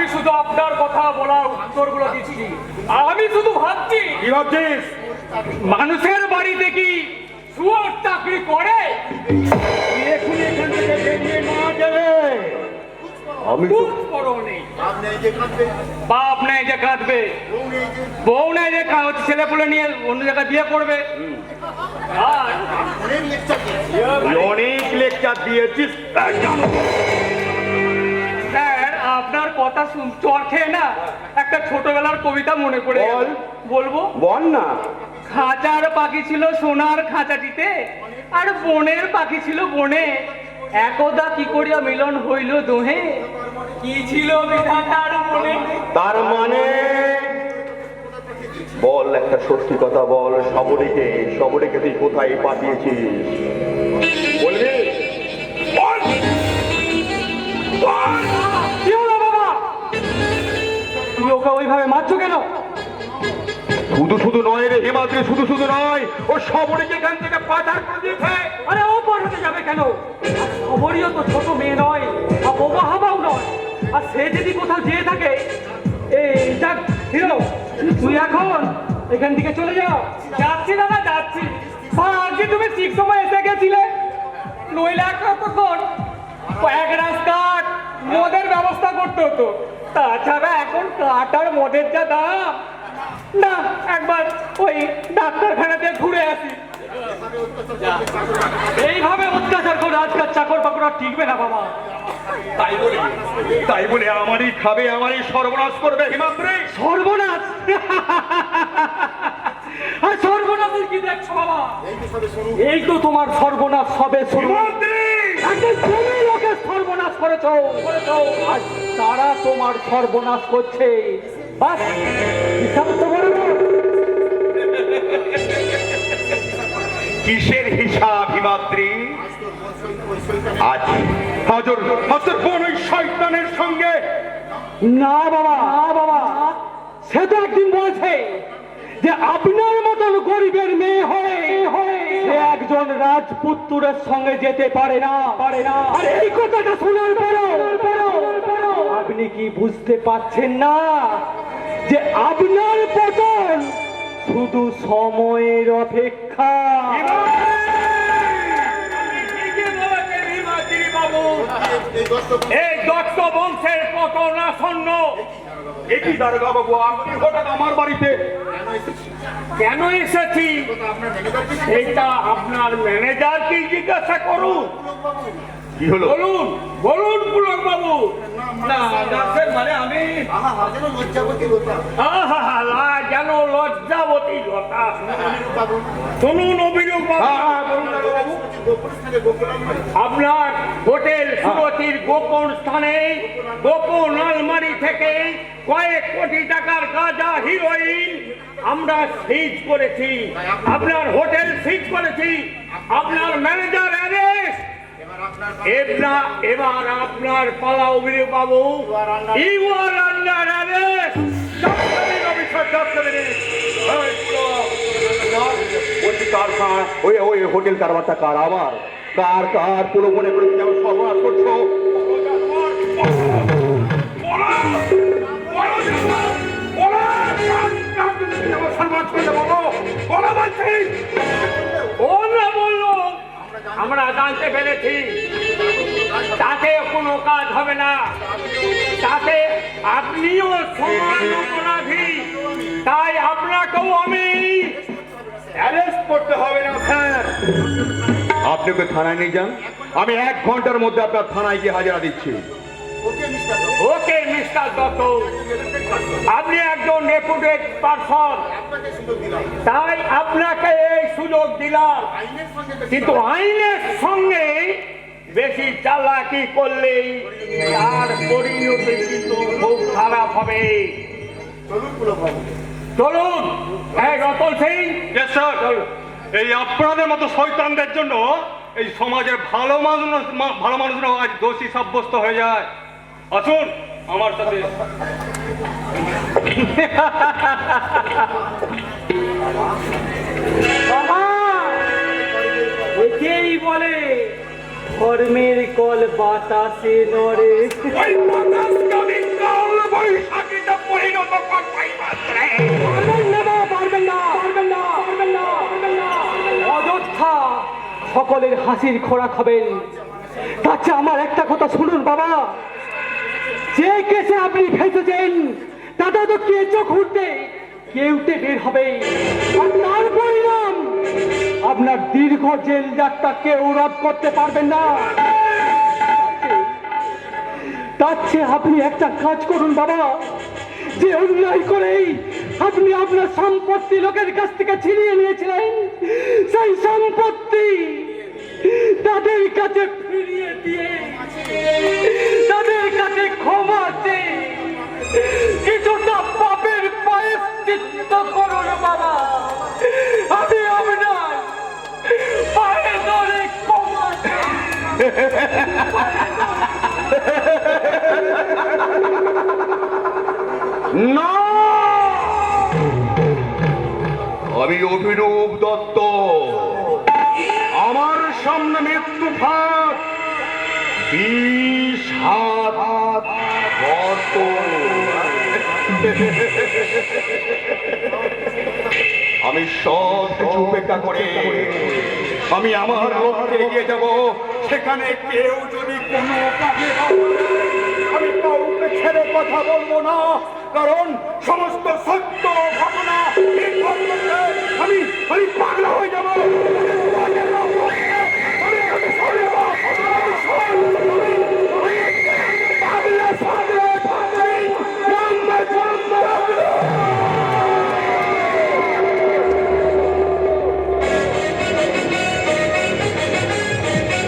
আমি শুধু আপনার কথা বলার উত্তরগুলো দিচ্ছি। আমি শুধু ভাবছি কি ভাবছিস? মানুষের বাড়িতে কি শুয়োর চাকরি করে? তুই এক্ষুনি এখান থেকে বেরিয়ে না গেলে আমি তো খুব বড় নেই। বাপ নেই যে কাঁদবে। বউ নেই যে ছেলে পুলে নিয়ে অন্য জায়গায় বিয়ে করবে। অনেক লেকচার দিয়েছিস। কথা শুন চর খেয়ে না। একটা ছোটবেলার কবিতা মনে পড়ে গেল। বল। বলব? বল না। খাঁচার পাখি ছিল সোনার খাঁচাটিতে আর বনের পাখি ছিল বনে। একদা কি করিয়া মিলন হইল দোহে? কি ছিল বিধাতার মনে? তার মানে? বল একটা সত্যি কথা বল সবরীকে সবরীকে তুই কোথায় পাঠিয়েছিস? বলবি? বল! বল! কি হলো বাবা তুমি ওকে ওইভাবে মারছো কেন? শুধু শুধু নয় রে হিমাদ্রি শুধু শুধু নয়। ও সবরীকে এখান থেকে পাচার করে দিয়েছে। আরে ও পর হতে যাবে কেন? খবরইও তো ছোট মেয়ে নয় আর বোবা হাবাও নয়। আর সে যদি কোথাও যেয়ে থাকে এই যাক হিরো তুই এখন এখান থেকে চলে যাও। যাচ্ছি দাদা যাচ্ছি। আজকে তুমি ঠিক সময় এসে গেছিলে। নইলে একটা তখন এক রাস্তা মদের ব্যবস্থা করতে হতো। তাছাড়া এখন কাটার মদের যা দাম। না একবার ওই ডাক্তারখানাতে ঘুরে আসি। এইভাবে অত্যাচার করে আজকাল চাকর বাকর টিকবে না বাবা। তাই বলে তাই বলে আমারই খাবে আমারই সর্বনাশ করবে হিমাদ্রি। সর্বনাশ? আর সর্বনাশের কি দেখছ বাবা? এই তো এই তো তোমার সর্বনাশ সবে শুরু। হিমাদ্রি একটা জমি লোকের সর্বনাশ করেছ আজ তারা তোমার সর্বনাশ করছে। বাস হিসাব না। কিসের হিসাব হিমাদ্রি? আজ হজর হজর কোন শয়তানের সঙ্গে। না বাবা না বাবা। সে তো একদিন বলছে যে আপনার মতন গরিবের মেয়ে হয়ে হয়ে একজন রাজপুত্রের সঙ্গে যেতে পারে না। পারে না। আর এই কথাটা শোনার পরও আপনি কি বুঝতে পারছেন না যে আপনার পতন শুধু সময়ের অপেক্ষা? এই দত্ত বংশের পতন আসন্ন। একই দারোগা বাবু আপনি হঠাৎ আমার বাড়িতে কেন এসেছি? এটা আপনার ম্যানেজারকে আপনার ম্যানেজারকে জিজ্ঞাসা করুন। কি হলো? বলুন বলুন পুলক বাবু। না ডাক্তার মানে আমি যেন লজ্জাবতী লতা শুনুন অভিযোগ বাবু। আপনার হোটেল সুরতির গোপন স্থানে গোপন আলমারি থেকে কয়েক কোটি টাকার গাঁজা হিরোইন আমরা সিজ করেছি। আপনার হোটেল সিজ করেছি। আপনার ম্যানেজার অ্যারেস্ট। এবার আপনার এবার এবার আপনার পালা অভিনয় বাবু ইউ আর আন্ডার অ্যারেস্ট বলছি কার কার ওই ওই হোটেল কারবারটা কার আমার কার কার পুরো মনে করে সর্বনাশ করছ ও না বলল আমরা জানতে পেরেছি তাতে কোনো কাজ হবে না। তাতে আপনিও সমান অপরাধী। তাই আপনাকেও আমি অ্যারেস্ট করতে হবে না স্যার। আপনি ওকে থানায় নিয়ে যান। আমি এক ঘণ্টার মধ্যে আপনার থানায় গিয়ে হাজিরা দিচ্ছি। ওকে মিস্টার ওকে দত্ত আপনি একজন রেপুটেড পারসন তাই আপনাকে এই সুযোগ দিলাম। কিন্তু আইনের সঙ্গে বেশি চালাকি করলেই তার পরিণতি কিন্তু খুব খারাপ হবে। চলুন হ্যাঁ রতন সিং। এই আপনাদের মতো শয়তানদের জন্য এই সমাজের ভালো মানুষ ভালো মানুষরা আজ দোষী সাব্যস্ত হয়ে যায়। আসুন। আমার সাথে। কল বাতাসে সকলের হাসির খোরাক হবেন। তাছে আমার একটা কথা শুনুন বাবা। যে কেসে আপনি ফেসেছেন তাতে তো কে চোখ উঠতে কেউতে বের হবে? আর তার পরিণাম, আপনার দীর্ঘ জেল যাত্রা কেউ রদ করতে পারবেন না। তার চেয়ে আপনি একটা কাজ করুন বাবা। যে অন্যায় করেই আপনি আপনার সম্পত্তি লোকের কাছ থেকে ছিনিয়ে নিয়েছিলেন, সেই সম্পত্তি আমি অভিরূপ দত্ত। আমার সামনে মৃত্যু ফাঁক বিষ হাত গর্ত। আমি সব কিছু উপেক্ষা করে আমি আমার লক্ষ্যে এগিয়ে যাব। সেখানে কেউ যদি কোনো কাজে আমি কাউকে ছেড়ে কথা বলব না। কারণ সমস্ত সত্য ঘটনা আমি আমি পাগলা হয়ে যাব।